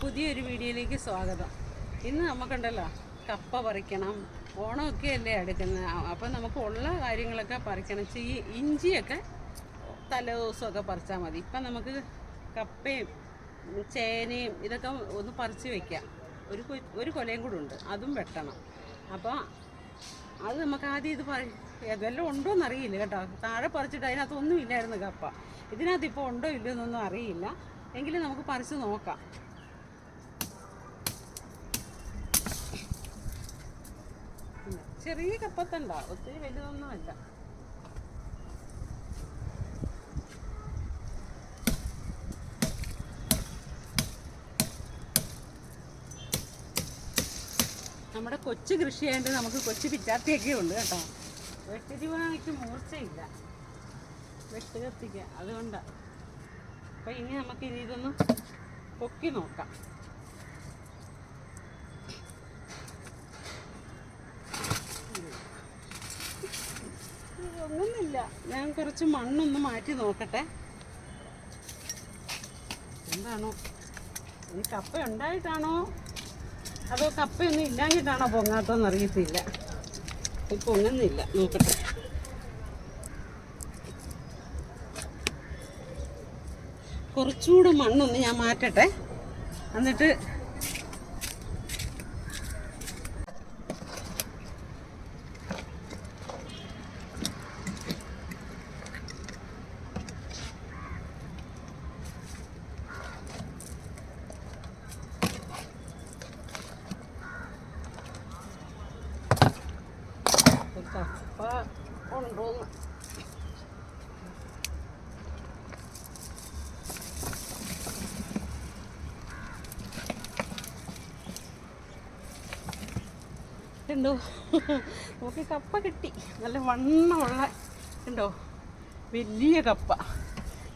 പുതിയൊരു വീഡിയോയിലേക്ക് സ്വാഗതം. ഇന്ന് നമുക്കുണ്ടല്ലോ കപ്പ പറിക്കണം. ഓണമൊക്കെ അല്ലേ എടുക്കുന്നത് അപ്പം നമുക്ക് ഉള്ള കാര്യങ്ങളൊക്കെ പറിക്കണം. ചെയ്യ ഇഞ്ചിയൊക്കെ തലേ ദിവസമൊക്കെ പറിച്ചാൽ മതി. ഇപ്പം നമുക്ക് കപ്പയും ചേനയും ഇതൊക്കെ ഒന്ന് പറിച്ച് വയ്ക്കാം ഒരു ഒരു കൊലയും കൂടെ ഉണ്ട്. അതും വെട്ടണം. അപ്പോൾ അത് നമുക്ക് ആദ്യം ഇത് പറ ഇതെല്ലാം ഉണ്ടോ എന്നറിയില്ല കേട്ടോ. താഴെ പറിച്ചിട്ട് അതിനകത്തൊന്നും ഇല്ലായിരുന്നു കപ്പ. ഇതിനകത്ത് ഇപ്പോൾ ഉണ്ടോ ഇല്ലയോ എന്നൊന്നും അറിയില്ല. എങ്കിലും നമുക്ക് പറിച്ച് നോക്കാം. ചെറിയ കപ്പത്തണ്ട ഒത്തിരി വലുതൊന്നുമല്ല നമ്മുടെ കൊച്ചു കൃഷിയായിട്ട് നമുക്ക് കൊച്ചു പിറ്റാത്തിയൊക്കെ ഉണ്ട് കേട്ടോ. വെട്ടിരിവാണിക്ക് മൂർച്ചയില്ല. വെട്ട് കത്തിക്ക അതുകൊണ്ടാണ് അപ്പം ഇനി നമുക്ക് ഇനി ഇതൊന്ന് പൊക്കി നോക്കാം. ഒന്നുമില്ല ഞാൻ കുറച്ച് മണ്ണൊന്ന് മാറ്റി നോക്കട്ടെ. എന്താണോ? ഇനി കപ്പ ഉണ്ടായിട്ടാണോ? അതോ കപ്പയൊന്നും ഇല്ലാഞ്ഞിട്ടാണോ പൊങ്ങാത്തതെന്ന് അറിയത്തില്ല. ഇപ്പൊ പൊങ്ങുന്നില്ല. നോക്കട്ടെ. കുറച്ചുകൂടെ മണ്ണൊന്ന് ഞാൻ മാറ്റട്ടെ. എന്നിട്ട് കപ്പ ഉണ്ടോന്ന് ഉണ്ടോ നമുക്ക് കപ്പ കിട്ടി. നല്ല വണ്ണമുള്ള ഉണ്ടോ വലിയ കപ്പ.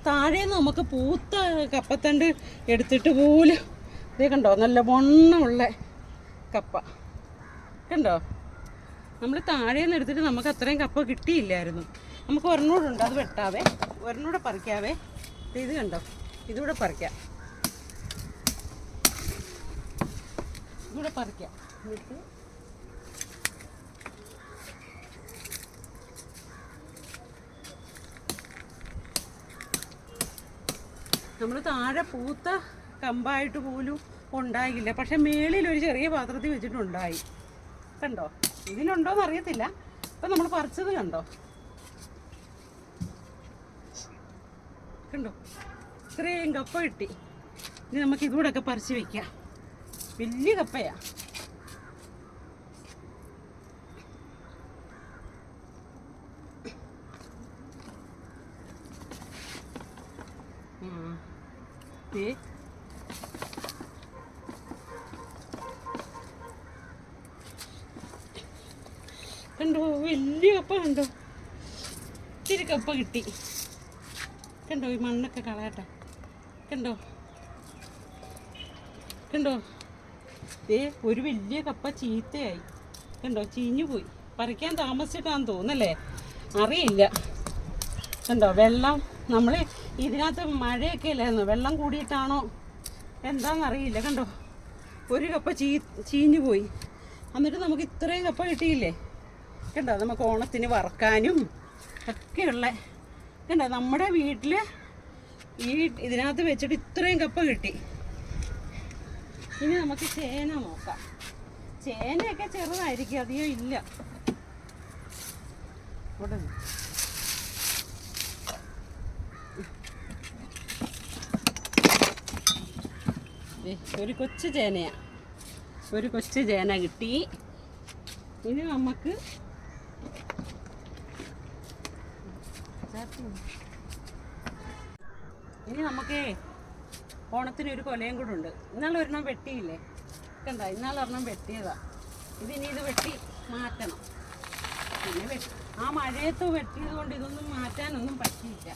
താഴെ നമുക്ക് പൂത്ത കപ്പത്തണ്ട് എടുത്തിട്ട് പോലും ഇതേ കണ്ടോ? നല്ല വണ്ണമുള്ള കപ്പ. കണ്ടോ? നമ്മൾ താഴെ നിന്ന് എടുത്തിട്ട് നമുക്ക് അത്രയും കപ്പ കിട്ടിയില്ലായിരുന്നു. നമുക്ക് ഒരെണ്ണൂടുണ്ട് അത് വെട്ടാവേ. ഒരെണ്ണൂടെ പറിക്കാവേ. ഇത് കണ്ടോ? ഇതുകൂടെ പറിക്കാം. ഇതുകൂടെ പറിക്കാം. നമ്മൾ താഴെ പൂത്ത കമ്പായിട്ട് പോലും ഉണ്ടായില്ല. പക്ഷെ മേളിൽ ഒരു ചെറിയ പാത്രത്തിൽ വെച്ചിട്ടുണ്ടായി. കണ്ടോ? ഇതിലുണ്ടോന്ന് അറിയത്തില്ല. ഇപ്പം നമ്മൾ പറിച്ചത് കണ്ടോ? കണ്ടോ? ഇത്രയും കപ്പ കിട്ടി. ഇനി നമുക്ക് ഇതുകൂടെ ഒക്കെ പറിച്ച് വെക്കാം. വലിയ കപ്പയാ. ഉം. ദേ. കണ്ടോ വലിയ കപ്പ കണ്ടോ? ഇത്തിരി കപ്പ കിട്ടി. കണ്ടോ ഈ മണ്ണൊക്കെ കളയട്ടെ? കണ്ടോ? കണ്ടോ? ഏ ഒരു വലിയ കപ്പ ചീത്തയായി. കണ്ടോ? ചീഞ്ഞു പോയി. പറിക്കാൻ താമസിച്ചിട്ടാന്ന് തോന്നല്ലേ? അറിയില്ല. കണ്ടോ? വെള്ളം നമ്മൾ ഇതിനകത്ത് മഴയൊക്കെ അല്ലായിരുന്നു? വെള്ളം കൂടിയിട്ടാണോ? എന്താണെന്നറിയില്ല കണ്ടോ? ഒരു കപ്പ ചീ ചീഞ്ഞു പോയി. എന്നിട്ട് നമുക്ക് ഇത്രയും കപ്പ കിട്ടിയില്ലേ? കണ്ടോ നമുക്ക് ഓണത്തിന് വറക്കാനും ഒക്കെയുള്ള കണ്ടോ നമ്മുടെ വീട്ടിൽ ഈ ഇതിനകത്ത് വെച്ചിട്ട് ഇത്രയും കപ്പ കിട്ടി. ഇനി നമുക്ക് ചേന നോക്കാം. ചേനയൊക്കെ ചെറുതായിരിക്കും അധികം ഇല്ല. ഒരു കൊച്ചു ചേനയാ. ഒരു കൊച്ചു ചേന കിട്ടി. ഇനി നമുക്ക് ഇനി നമുക്കേ ഓണത്തിന് ഒരു കൊലയും കൂടെ ഉണ്ട്. ഇന്നാൾ ഒരെണ്ണം വെട്ടിയില്ലേ? കണ്ട? ഇന്നാൾ ഒരെണ്ണം വെട്ടിയതാ. ഇതിനി ഇത് വെട്ടി മാറ്റണം. പിന്നെ വെട്ടി ആ മഴയത്ത് വെട്ടിയത് കൊണ്ട് ഇതൊന്നും മാറ്റാനൊന്നും പറ്റിയില്ല.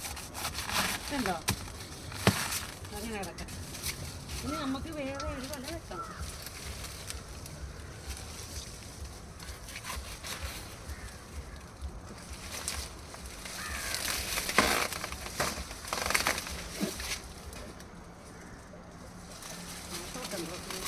കണ്ടോ? അങ്ങനെ കിടക്കാം ഇനി നമുക്ക് വേറെ ഒരു കൊല വെക്കണം നോക്കണം ദേ,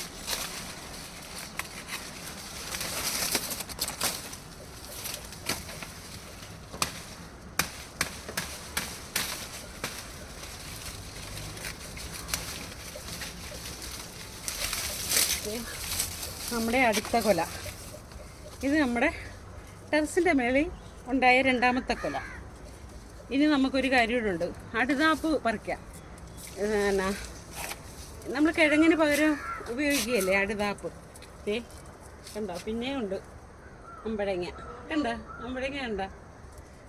നമ്മുടെ അടുത്ത കൊല. ഇത് നമ്മുടെ ടെറസിന്റെ മേളിൽ ഉണ്ടായ രണ്ടാമത്തെ കൊല. ഇനി നമുക്കൊരു കാര്യമുണ്ട്. അടുതാപ്പ് പറിക്കാം. എന്നാ നമ്മൾ കിഴങ്ങിന് പകരം ഉപയോഗിക്കുകയല്ലേ അടുതാപ്പ്? ഏ കണ്ടോ? പിന്നെയും ഉണ്ട്. അമ്പഴങ്ങ. കണ്ട? അമ്പഴങ്ങ കണ്ട?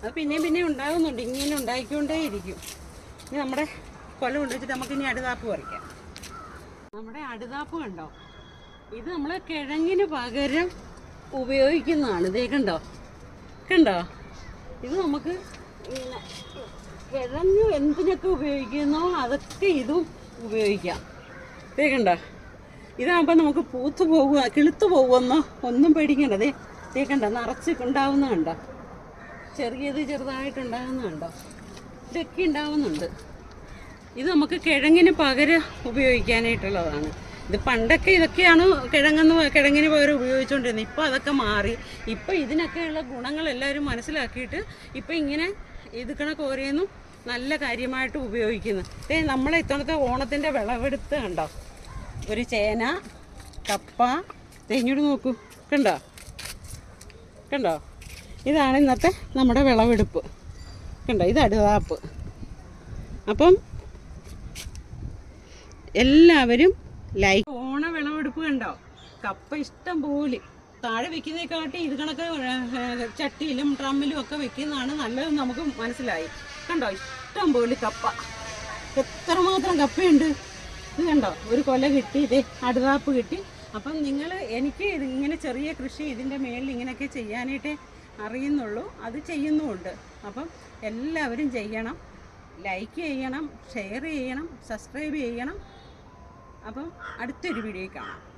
അത് പിന്നെയും പിന്നെയും ഉണ്ടാകുന്നുണ്ട്. ഇങ്ങനെ ഉണ്ടായിക്കൊണ്ടേ ഇരിക്കും. ഇനി നമ്മുടെ കൊല കൊണ്ടുവച്ചിട്ട് നമുക്കിനി അടുതാപ്പ് പറിക്കാം. നമ്മുടെ അടുതാപ്പ് കണ്ടോ? ഇത് നമ്മൾ കിഴങ്ങിന് പകരം ഉപയോഗിക്കുന്നതാണ്. ഇതേ കണ്ടോ? കണ്ടോ? ഇത് നമുക്ക് ഇങ്ങനെ കിഴങ്ങ് എന്തിനൊക്കെ ഉപയോഗിക്കുന്നോ അതൊക്കെ ഇതും ഉപയോഗിക്കാം. ഇതേ കണ്ടോ? ഇതാകുമ്പോൾ നമുക്ക് പൂത്ത് പോകുക കിളുത്ത് പോകുമെന്നോ ഒന്നും പേടിക്കണ്ട. ദേ ദേ കണ്ടോ? നിറച്ച് ഉണ്ടാവുന്ന കണ്ടോ? ചെറിയത് ചെറുതായിട്ടുണ്ടാകുന്ന കണ്ടോ? ഇതൊക്കെ ഉണ്ടാവുന്നുണ്ട്. ഇത് നമുക്ക് കിഴങ്ങിന് പകരം ഉപയോഗിക്കാനായിട്ടുള്ളതാണ്. ഇത് പണ്ടൊക്കെ ഇതൊക്കെയാണ് കിഴങ്ങെന്ന് കിഴങ്ങിന് പകരം ഉപയോഗിച്ചുകൊണ്ടിരുന്നത് ഇപ്പോൾ അതൊക്കെ മാറി. ഇപ്പോൾ ഇതിനൊക്കെയുള്ള ഗുണങ്ങൾ എല്ലാവരും മനസ്സിലാക്കിയിട്ട് ഇപ്പോൾ ഇങ്ങനെ ഇത് കണക്ക് ഓരോന്നും നല്ല കാര്യമായിട്ട് ഉപയോഗിക്കുന്നു. ഏ നമ്മളെ ഇത്തവണത്തെ ഓണത്തിന്റെ വിളവെടുത്ത് കണ്ടോ? ഒരു ചേന കപ്പ തെഞ്ഞോട് നോക്കൂ. കണ്ടോ? കണ്ടോ? ഇതാണ് ഇന്നത്തെ നമ്മുടെ വിളവെടുപ്പ്. കണ്ടോ? ഇത് അടുതാപ്പ്. അപ്പം എല്ലാവരും ലൈക്ക് ഓണ വിളവെടുപ്പ് കണ്ടോ കപ്പ ഇഷ്ടം പോലെ. താഴെ വെക്കുന്നതിനെക്കാട്ടി ഇത് കണക്ക് ചട്ടിയിലും ഡ്രമ്മിലും ഒക്കെ വെക്കുന്നതാണ് നല്ലത് നമുക്ക് മനസ്സിലായി. കണ്ടോ? ഇഷ്ടം പോലെ കപ്പ. എത്രമാത്രം കപ്പയുണ്ട്? ഇത് കണ്ടോ? ഒരു കൊല കിട്ടി ഇതേ അടുതാപ്പ് കിട്ടി. അപ്പം നിങ്ങൾ എനിക്ക് ഇങ്ങനെ ചെറിയ കൃഷി ഇതിന്റെ മേളിൽ ഇങ്ങനെയൊക്കെ ചെയ്യാനായിട്ടേ അറിയുന്നുള്ളൂ. അത് ചെയ്യുന്നുമുണ്ട്. അപ്പം എല്ലാവരും ചെയ്യണം. ലൈക്ക് ചെയ്യണം ഷെയർ ചെയ്യണം സബ്സ്ക്രൈബ് ചെയ്യണം. അപ്പം അടുത്തൊരു വീഡിയോ കാണാം.